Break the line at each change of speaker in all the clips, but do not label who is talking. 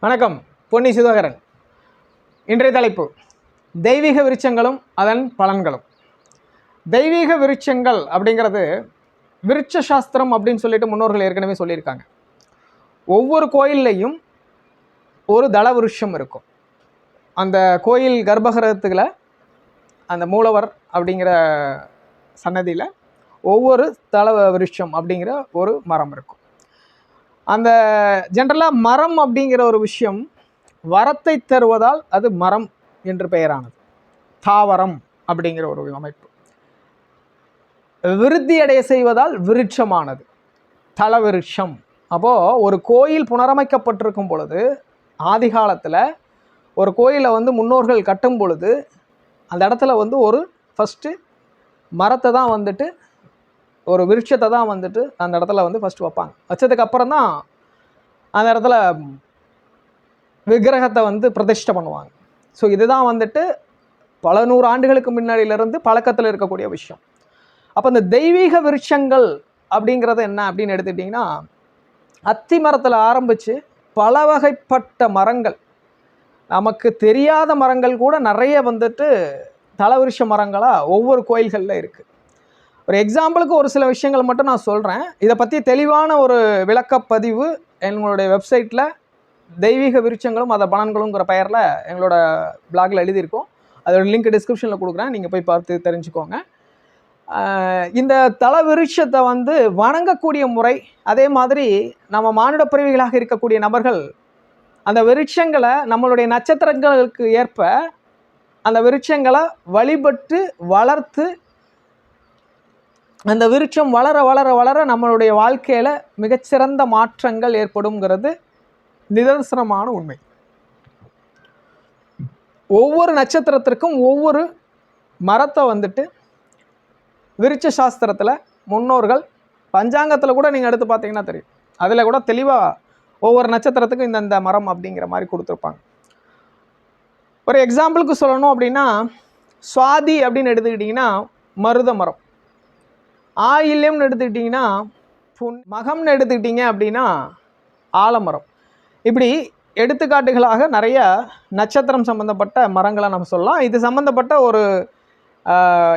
வணக்கம் பொன்னி சுதாகரன். இன்றைய தலைப்பு தெய்வீக விருட்சங்களும் அதன் பலன்களும். தெய்வீக விருட்சங்கள் அப்படிங்கிறது விருட்ச சாஸ்திரம் அப்படின்னு சொல்லிட்டு முன்னோர்கள் ஏற்கனவே சொல்லியிருக்காங்க. ஒவ்வொரு கோயில்லையும் ஒரு தள விருட்சம் இருக்கும். அந்த கோயில் கர்ப்பகிரகத்துல அந்த மூலவர் அப்படிங்கிற சன்னதியில் ஒவ்வொரு தள விருட்சம் அப்படிங்கிற ஒரு மரம் இருக்கும். அந்த ஜென்ரலாக மரம் அப்படிங்கிற ஒரு விஷயம் வரத்தை தருவதால் அது மரம் என்று பெயரானது. தாவரம் அப்படிங்கிற ஒரு அமைப்பு. விருத்தி அடைய செய்வதால் விருட்சமானது. தலவிருட்சம். அப்போது ஒரு கோயில் புனரமைக்கப்பட்டிருக்கும் பொழுது ஆதி காலத்தில் ஒரு கோயிலை வந்து முன்னோர்கள் கட்டும் பொழுது அந்த இடத்துல வந்து ஒரு ஃபஸ்ட்டு மரத்தை தான் வந்துட்டு ஒரு விருட்சத்தை தான் வந்துட்டு அந்த இடத்துல வந்து ஃபஸ்ட்டு வைப்பாங்க. வச்சதுக்கு அப்புறம் தான் அந்த இடத்துல விக்கிரகத்தை வந்து பிரதிஷ்டை பண்ணுவாங்க. ஸோ இதுதான் வந்துட்டு பல நூறு ஆண்டுகளுக்கு முன்னாடியிலிருந்து பழக்கத்தில் இருக்கக்கூடிய விஷயம். அப்போ இந்த தெய்வீக விருட்சங்கள் அப்படிங்கிறது என்ன அப்படின்னு எடுத்துக்கிட்டிங்கன்னா அத்தி மரத்தில் ஆரம்பித்து பல வகைப்பட்ட மரங்கள் நமக்கு தெரியாத மரங்கள் கூட நிறைய வந்துட்டு தலவிருஷ மரங்களாக ஒவ்வொரு கோயில்களில் இருக்குது ஒரு எக்ஸாம்பிளுக்கு ஒரு சில விஷயங்கள் மட்டும் நான் சொல்கிறேன் இதை பற்றி தெளிவான ஒரு விளக்கப்பதிவு எங்களுடைய வெப்சைட்டில் தெய்வீக விருச்சங்களும் அதை பலன்களுங்கிற பெயரில் எங்களோட பிளாகில் எழுதியிருக்கோம். அதோட லிங்க் டிஸ்கிரிப்ஷனில் கொடுக்குறேன். நீங்கள் போய் பார்த்து தெரிஞ்சுக்கோங்க. இந்த தல விருட்சத்தை வந்து வணங்கக்கூடிய முறை அதே மாதிரி நம்ம மானுட பிறவிகளாக இருக்கக்கூடிய நபர்கள் அந்த விருட்சங்களை நம்மளுடைய நட்சத்திரங்களுக்கு ஏற்ப அந்த விருட்சங்களை வழிபட்டு வளர்த்து அந்த விருட்சம் வளர வளர வளர நம்மளுடைய வாழ்க்கையில் மிகச்சிறந்த மாற்றங்கள் ஏற்படுங்கிறது நிதர்சனமான உண்மை. ஒவ்வொரு நட்சத்திரத்திற்கும் ஒவ்வொரு மரத்தை வந்துட்டு விருட்ச சாஸ்திரத்தில் முன்னோர்கள் பஞ்சாங்கத்தில் கூட நீங்கள் எடுத்து பார்த்தீங்கன்னா தெரியும். அதில் கூட தெளிவாக ஒவ்வொரு நட்சத்திரத்துக்கும் இந்தந்த மரம் அப்படிங்கிற மாதிரி கொடுத்துருப்பாங்க. ஒரு எக்ஸாம்பிளுக்கு சொல்லணும் அப்படின்னா சுவாதி அப்படின்னு எடுத்துக்கிட்டிங்கன்னா மருத மரம். ஆயில்யம்னு எடுத்துக்கிட்டிங்கன்னா புன் மகம்னு எடுத்துக்கிட்டிங்க அப்படின்னா ஆலமரம். இப்படி எடுத்துக்காட்டுகளாக நிறைய நட்சத்திரம் சம்மந்தப்பட்ட மரங்களை நம்ம சொல்லலாம். இது சம்மந்தப்பட்ட ஒரு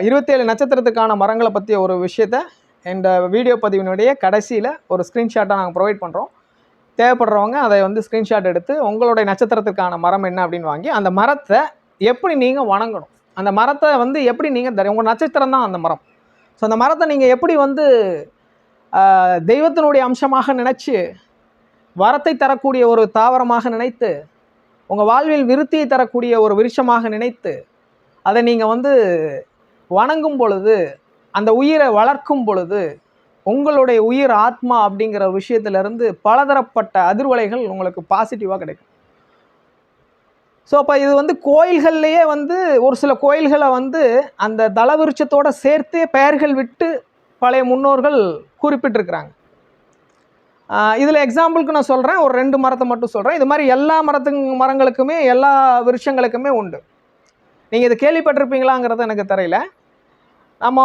இருபத்தேழு நட்சத்திரத்துக்கான மரங்களை பற்றிய ஒரு விஷயத்த இந்த வீடியோ பதிவினுடைய கடைசியில் ஒரு ஸ்க்ரீன்ஷாட்டை நாங்கள் ப்ரொவைட் பண்ணுறோம் தேவைப்படுறவங்க அதை வந்து ஸ்க்ரீன்ஷாட் எடுத்து உங்களுடைய நட்சத்திரத்துக்கான மரம் என்ன அப்படின்னு வாங்கி அந்த மரத்தை எப்படி நீங்கள் வணங்கணும்? அந்த மரத்தை வந்து எப்படி நீங்கள் தர உங்கள் நட்சத்திரம் தான் அந்த மரம். ஸோ அந்த மரத்தை நீங்கள் எப்படி வந்து தெய்வத்தினுடைய அம்சமாக நினச்சி வரத்தை தரக்கூடிய ஒரு தாவரமாக நினைத்து உங்கள் வாழ்வில் விருத்தியை தரக்கூடிய ஒரு விருட்சமாக நினைத்து அதை நீங்கள் வந்து வணங்கும் பொழுது அந்த உயிரை வளர்க்கும் பொழுது உங்களுடைய உயிர் ஆத்மா அப்படிங்கிற விஷயத்திலிருந்து பலதரப்பட்ட அதிர்வலைகள் உங்களுக்கு பாசிட்டிவாக கிடைக்கும். ஸோ அப்போ இது வந்து கோயில்கள்லேயே வந்து ஒரு சில கோயில்களை வந்து அந்த தலவிருட்சத்தோட சேர்த்தே பெயர்கள் விட்டு பழைய முன்னோர்கள் குறிப்பிட்டிருக்கிறாங்க. இதில் எக்ஸாம்பிளுக்கு நான் சொல்கிறேன் ஒரு ரெண்டு மரத்தை மட்டும் சொல்கிறேன் இது மாதிரி எல்லா மரத்து மரங்களுக்குமே எல்லா விருட்சங்களுக்குமே உண்டு. நீங்கள் இது கேள்விப்பட்டிருப்பீங்களாங்கிறது எனக்கு தெரியல. நம்ம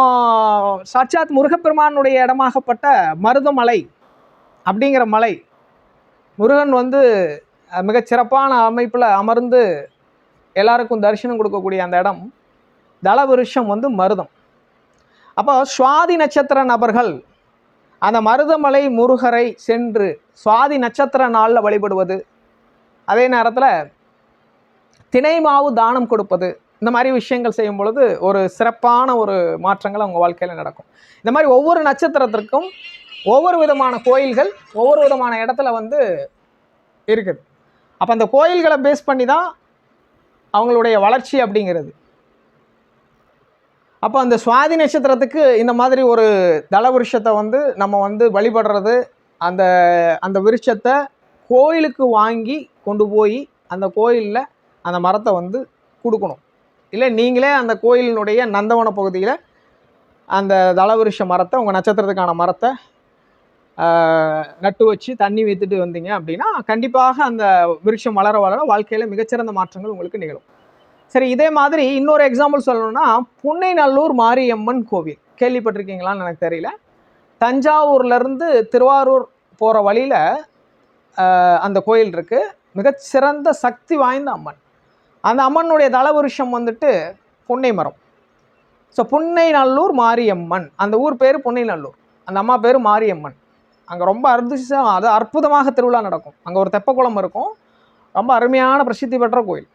சாட்சாத் முருகப்பெருமானுடைய இடமாகப்பட்ட மருதமலை அப்படிங்கிற மலை முருகன் வந்து அஹ், மிகச் சிறப்பான அமைப்பில் அமர்ந்து எல்லாருக்கும் தரிசனம் கொடுக்கக்கூடிய அந்த இடம் தலவிருஷம் வந்து மருதம். அப்போ சுவாதி நட்சத்திர நபர்கள் அந்த மருதமலை முருகரை சென்று சுவாதி நட்சத்திர நாளில் வழிபடுவது அதே நேரத்தில் திணை மாவு தானம் கொடுப்பது இந்த மாதிரி விஷயங்கள் செய்யும் பொழுது ஒரு சிறப்பான ஒரு மாற்றங்கள் அவங்க வாழ்க்கையில் நடக்கும். இந்த மாதிரி ஒவ்வொரு நட்சத்திரத்திற்கும் ஒவ்வொரு விதமான கோயில்கள் ஒவ்வொரு விதமான இடத்துல வந்து இருக்குது. அப்போ அந்த கோயில்களை பேஸ் பண்ணி தான் அவங்களுடைய வளர்ச்சி அப்படிங்கிறது. அப்போ அந்த சுவாதி நட்சத்திரத்துக்கு இந்த மாதிரி ஒரு தள விருஷத்தை வந்து நம்ம வந்து வழிபடுறது அந்த அந்த விருட்சத்தை கோயிலுக்கு வாங்கி கொண்டு போய் அந்த கோயிலில் அந்த மரத்தை வந்து கொடுக்கணும். இல்லை நீங்களே அந்த கோயிலினுடைய நந்தவன பகுதியில் அந்த தலவிருஷ மரத்தை உங்கள் நட்சத்திரத்துக்கான மரத்தை நட்டு வச்சு தண்ணி வைத்துட்டு வந்தீங்க அப்படின்னா கண்டிப்பாக அந்த விருட்சம் வளர வளர வாழ்க்கையில் மிகச்சிறந்த மாற்றங்கள் உங்களுக்கு நிகழும். சரி இதே மாதிரி இன்னொரு எக்ஸாம்பிள் சொல்லணும்னா புன்னைநல்லூர் மாரியம்மன் கோவில். கேள்விப்பட்டிருக்கீங்களான்னு எனக்கு தெரியல. தஞ்சாவூர்லேருந்து திருவாரூர் போகிற வழியில் அந்த கோயில் இருக்குது மிகச்சிறந்த சக்தி வாய்ந்த அம்மன். அந்த அம்மனுடைய தலவருஷம் வந்துட்டு புன்னை மரம். ஸோ புன்னை நல்லூர் மாரியம்மன். அந்த ஊர் பேர் புன்னை நல்லூர் அந்த அம்மா பேர் மாரியம்மன். அங்கே ரொம்ப அற்புதம் அது அற்புதமாக திருவிழா நடக்கும். அங்கே ஒரு தெப்பக்குளம் இருக்கும். ரொம்ப அருமையான பிரசித்தி பெற்ற கோயில்.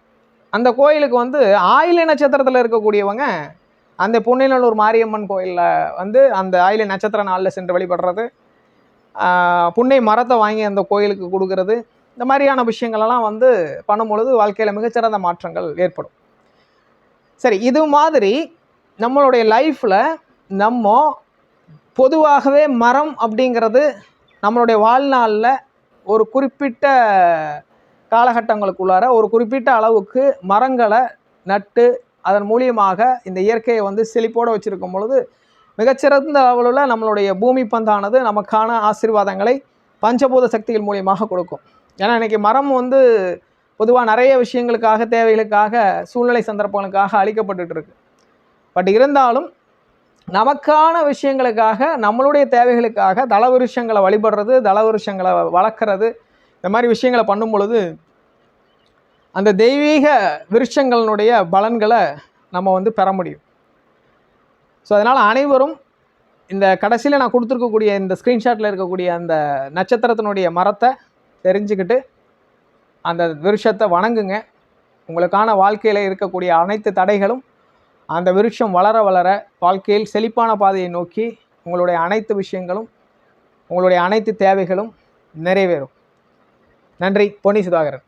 அந்த கோயிலுக்கு வந்து ஆயிலை நட்சத்திரத்தில் இருக்கக்கூடியவங்க அந்த புன்னைநல்லூர் மாரியம்மன் கோயிலில் வந்து அந்த ஆயிலை நட்சத்திர நாளில் சென்று வழிபடுறது புன்னை மரத்தை வாங்கி அந்த கோயிலுக்கு கொடுக்கறது இந்த மாதிரியான விஷயங்களெல்லாம் வந்து பண்ணும் பொழுது வாழ்க்கையில் மிகச்சிறந்த மாற்றங்கள் ஏற்படும். சரி இது மாதிரி நம்மளுடைய லைஃப்பில் நம்ம பொதுவாகவே மரம் அப்படிங்கிறது நம்மளுடைய வாழ்நாளில் ஒரு குறிப்பிட்ட காலகட்டங்களுக்குள்ளார ஒரு குறிப்பிட்ட அளவுக்கு மரங்களை நட்டு அதன் மூலியமாக இந்த இயற்கையை வந்து செழிப்போடு வச்சுருக்கும் பொழுது மிகச்சிறந்த அளவில் நம்மளுடைய பூமி பந்தானது நமக்கான ஆசீர்வாதங்களை பஞ்சபூத சக்திகள் மூலியமாக கொடுக்கும். ஏன்னா இன்றைக்கி மரம் வந்து பொதுவாக நிறைய விஷயங்களுக்காக தேவைகளுக்காக சூழ்நிலை சந்தர்ப்பங்களுக்காக அளிக்கப்பட்டுருக்கு பட் இருந்தாலும் நமக்கான விஷயங்களுக்காக நம்மளுடைய தேவைகளுக்காக தலவிருஷங்களை வழிபடுறது தலவிருஷங்களை வளர்க்குறது இந்த மாதிரி விஷயங்களை பண்ணும் பொழுது அந்த தெய்வீக விருஷங்களினுடைய பலன்களை நம்ம வந்து பெற முடியும். ஸோ அதனால் அனைவரும் இந்த கடைசியில் நான் கொடுத்துருக்கக்கூடிய இந்த ஸ்க்ரீன்ஷாட்டில் இருக்கக்கூடிய அந்த நட்சத்திரத்தினுடைய மரத்தை தெரிஞ்சுக்கிட்டு அந்த விருஷத்தை வணங்குங்க. உங்களுக்கான வாழ்க்கையில் இருக்கக்கூடிய அனைத்து தடைகளும் அந்த விருட்சம் வளர வளர வாழ்க்கையில் செழிப்பான பாதையை நோக்கி உங்களுடைய அனைத்து விஷயங்களும் உங்களுடைய அனைத்து தேவைகளும் நிறைவேறும். நன்றி பொன்னி சுதாகரன்.